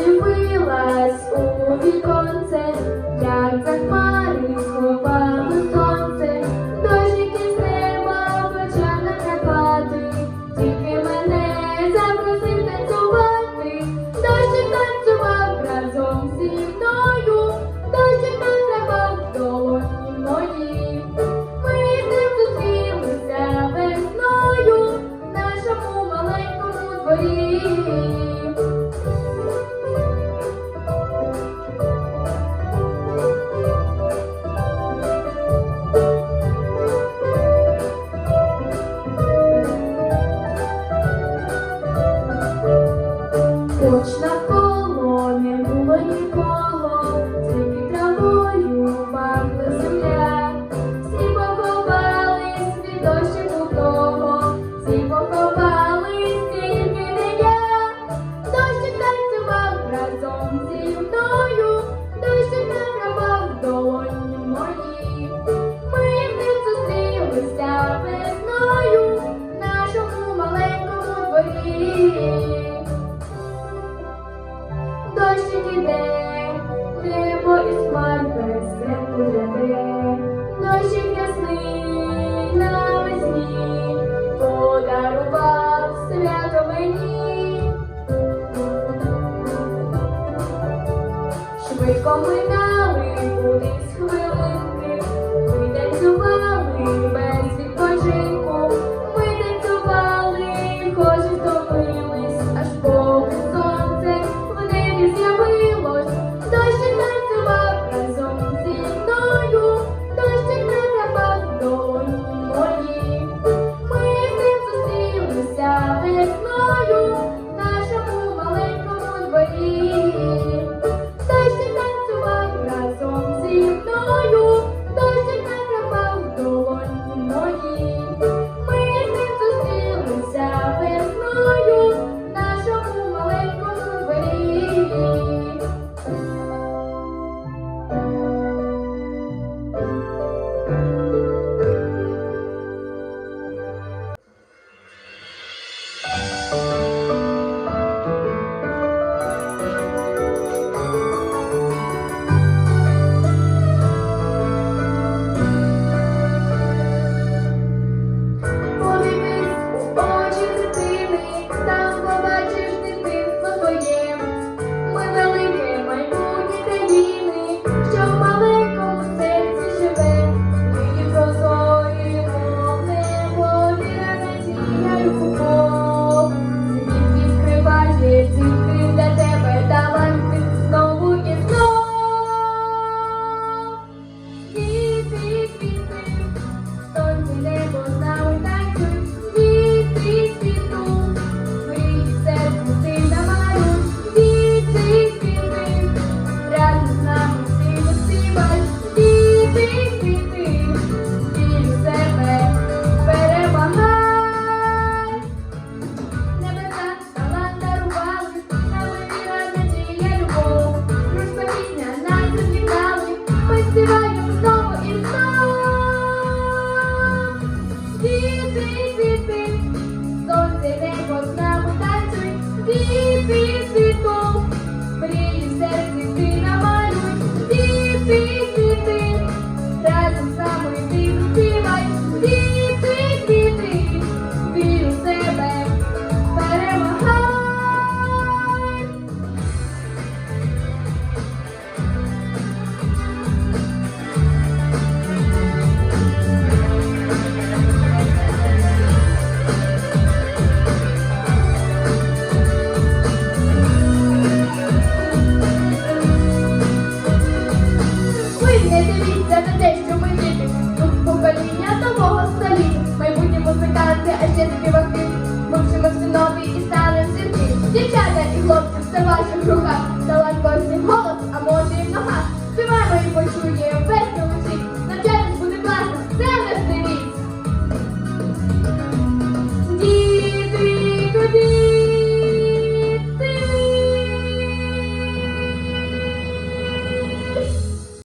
Дивилась у віконце, як за сонце, дощики з неба почав накапати, тільки мене запросив танцювати, дощик танцював разом зі мною, дощик танцював в долоні мої. Ми з ним весною нашому маленькому дворі. іде, небо із хмар все куляде, дощі ясний навесні, подарував свято мені. Швидко ми дали кудись хвилин. Давай.